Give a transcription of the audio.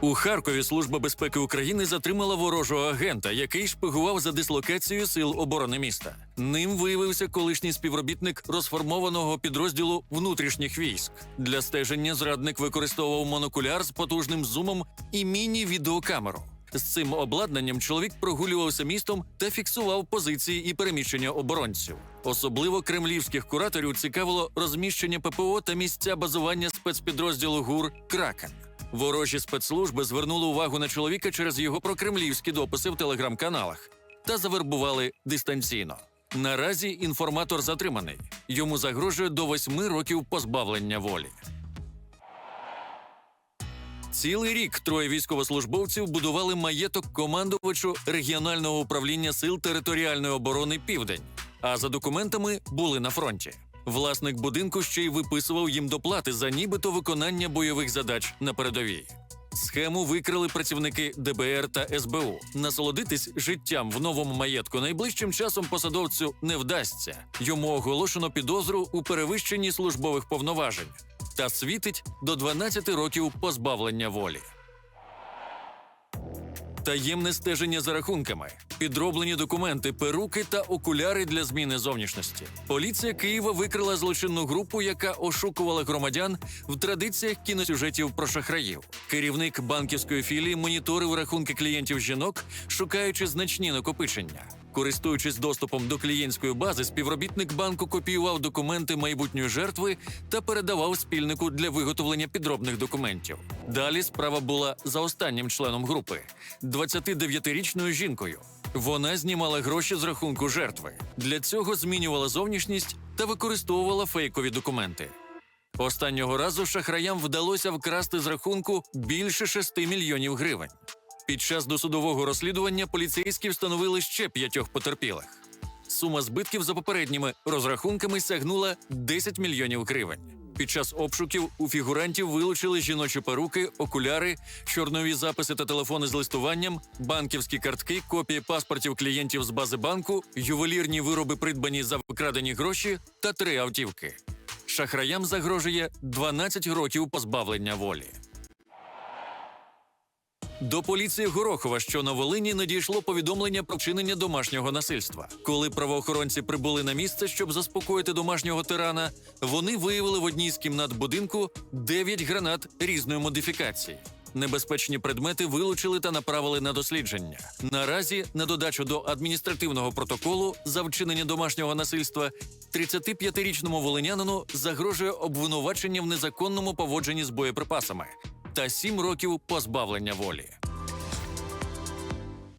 У Харкові Служба безпеки України затримала ворожого агента, який шпигував за дислокацією сил оборони міста. Ним виявився колишній співробітник розформованого підрозділу внутрішніх військ. Для стеження зрадник використовував монокуляр з потужним зумом і міні-відеокамеру. З цим обладнанням чоловік прогулювався містом та фіксував позиції і переміщення оборонців. Особливо кремлівських кураторів цікавило розміщення ППО та місця базування спецпідрозділу ГУР Кракен. Ворожі спецслужби звернули увагу на чоловіка через його прокремлівські дописи в телеграм-каналах та завербували дистанційно. Наразі інформатор затриманий. Йому загрожує до восьми років позбавлення волі. Цілий рік троє військовослужбовців будували маєток командувачу регіонального управління сил територіальної оборони Південь, а за документами були на фронті. Власник будинку ще й виписував їм доплати за нібито виконання бойових задач на передовій. Схему викрили працівники ДБР та СБУ. Насолодитись життям в новому маєтку найближчим часом посадовцю не вдасться. Йому оголошено підозру у перевищенні службових повноважень та світить до 12 років позбавлення волі. Таємне стеження за рахунками, підроблені документи, перуки та окуляри для зміни зовнішності. Поліція Києва викрила злочинну групу, яка ошукувала громадян в традиціях кіносюжетів про шахраїв. Керівник банківської філії моніторив рахунки клієнтів жінок, шукаючи значні накопичення. Користуючись доступом до клієнтської бази, співробітник банку копіював документи майбутньої жертви та передавав спільнику для виготовлення підробних документів. Далі справа була за останнім членом групи 29-річною жінкою. Вона знімала гроші з рахунку жертви. Для цього змінювала зовнішність та використовувала фейкові документи. Останнього разу шахраям вдалося вкрасти з рахунку більше 6 мільйонів гривень. Під час досудового розслідування поліцейські встановили ще п'ятьох потерпілих. Сума збитків за попередніми розрахунками сягнула 10 мільйонів гривень. Під час обшуків у фігурантів вилучили жіночі перуки, окуляри, чорнові записи та телефони з листуванням, банківські картки, копії паспортів клієнтів з бази банку, ювелірні вироби, придбані за викрадені гроші та три автівки. Шахраям загрожує 12 років позбавлення волі. До поліції Горохова, що на Волині, надійшло повідомлення про вчинення домашнього насильства. Коли правоохоронці прибули на місце, щоб заспокоїти домашнього тирана, вони виявили в одній з кімнат будинку 9 гранат різної модифікації. Небезпечні предмети вилучили та направили на дослідження. Наразі, на додачу до адміністративного протоколу за вчинення домашнього насильства, 35-річному волинянину загрожує обвинувачення в незаконному поводженні з боєприпасами та 7 років позбавлення волі.